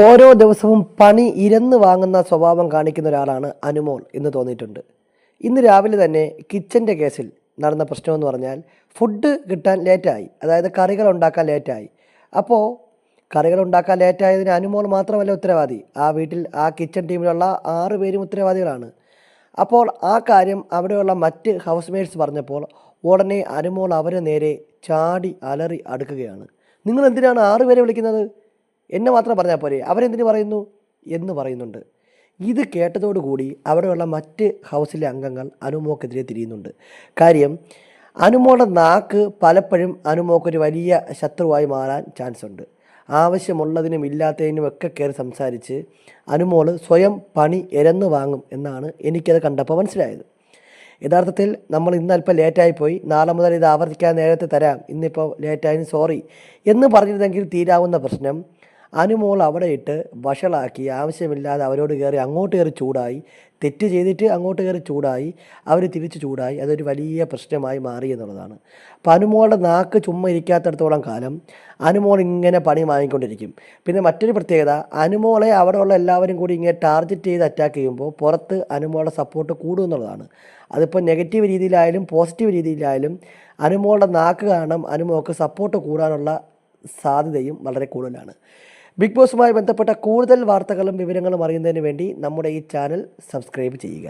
ഓരോ ദിവസവും പണി ഇരന്ന് വാങ്ങുന്ന സ്വഭാവം കാണിക്കുന്ന ഒരാളാണ് അനുമോൾ എന്ന് തോന്നിയിട്ടുണ്ട്. ഇന്ന് രാവിലെ തന്നെ കിച്ചന്റെ കേസിൽ നടന്ന പ്രശ്നമെന്ന് പറഞ്ഞാൽ ഫുഡ് കിട്ടാൻ ലേറ്റായി. അതായത് കറികൾ ഉണ്ടാക്കാൻ ലേറ്റായി. അപ്പോൾ കറികൾ ഉണ്ടാക്കാൻ ലേറ്റായതിന് അനുമോൾ മാത്രമല്ല ഉത്തരവാദി. ആ വീട്ടിൽ ആ കിച്ചൺ ടീമിലുള്ള ആറ് പേരും ഉത്തരവാദികളാണ്. അപ്പോൾ ആ കാര്യം അവിടെയുള്ള മറ്റ് ഹൗസ് മേറ്റ്സ് പറഞ്ഞപ്പോൾ ഉടനെ അനുമോൾ അവരെ നേരെ ചാടി അലറി അടുക്കുകയാണ്. നിങ്ങൾ എന്തിനാണ് ആറ് പേരെ വിളിക്കുന്നത്? എന്നെ മാത്രം പറഞ്ഞാൽ പോരെ. അവരെന്തിനു പറയുന്നു? എന്ന് പറയുന്നുണ്ട്. ഇത് കേട്ടതോടുകൂടി അവിടെയുള്ള മറ്റ് ഹൗസിലെ അംഗങ്ങൾ അനുമോക്കെതിരെ തിരിയുന്നുണ്ട്. കാര്യം അനുമോളുടെ നാക്ക് പലപ്പോഴും അനുമോക്കൊരു വലിയ ശത്രുവായി മാറാൻ ചാൻസ് ഉണ്ട് ആവശ്യമുള്ളതിനും ഇല്ലാത്തതിനും ഒക്കെ കയറി സംസാരിച്ച് അനുമോൾ സ്വയം പണി എരന്ന് വാങ്ങും എന്നാണ് എനിക്കത് കണ്ടപ്പോൾ മനസ്സിലായത്. യഥാർത്ഥത്തിൽ നമ്മൾ ഇന്ന് അല്പം ലേറ്റായി പോയി നാളെ മുതൽ ഇത് ആവർത്തിക്കാൻ നേരത്തെ തരാം. ഇന്നിപ്പോൾ ലേറ്റായതിന് സോറി. എന്ന് പറഞ്ഞിരുന്നെങ്കിൽ തീരാവുന്ന പ്രശ്നം. അനുമോൾ അവിടെ ഇട്ട് വഷളാക്കി. ആവശ്യമില്ലാതെ അവരോട് കയറി അങ്ങോട്ട് കയറി ചൂടായി. തെറ്റ് ചെയ്തിട്ട് അങ്ങോട്ട് കയറി ചൂടായി. അവർ തിരിച്ച് ചൂടായി. അതൊരു വലിയ പ്രശ്നമായി മാറി എന്നുള്ളതാണ്. അപ്പോൾ അനുമോളുടെ നാക്ക് ചുമ്മാ ഇരിക്കാത്തടത്തോളം കാലം അനുമോൾ ഇങ്ങനെ പണി വാങ്ങിക്കൊണ്ടിരിക്കും. പിന്നെ മറ്റൊരു പ്രത്യേകത അനുമോളെ അവിടെയുള്ള എല്ലാവരും കൂടി ഇങ്ങനെ ടാർഗറ്റ് ചെയ്ത് അറ്റാക്ക് ചെയ്യുമ്പോൾ പുറത്ത് അനുമോളുടെ സപ്പോർട്ട് കൂടും എന്നുള്ളതാണ്. അതിപ്പോൾ നെഗറ്റീവ് രീതിയിലായാലും പോസിറ്റീവ് രീതിയിലായാലും അനുമോളുടെ നാക്ക് കാരണം അനുമോൾക്ക് സപ്പോർട്ട് കൂടാനുള്ള സാധ്യതയും വളരെ കൂടുതലാണ്. ബിഗ് ബോസുമായി ബന്ധപ്പെട്ട കൂടുതൽ വാർത്തകളും വിവരങ്ങളും അറിയുന്നതിന് വേണ്ടി നമ്മുടെ ഈ ചാനൽ സബ്സ്ക്രൈബ് ചെയ്യുക.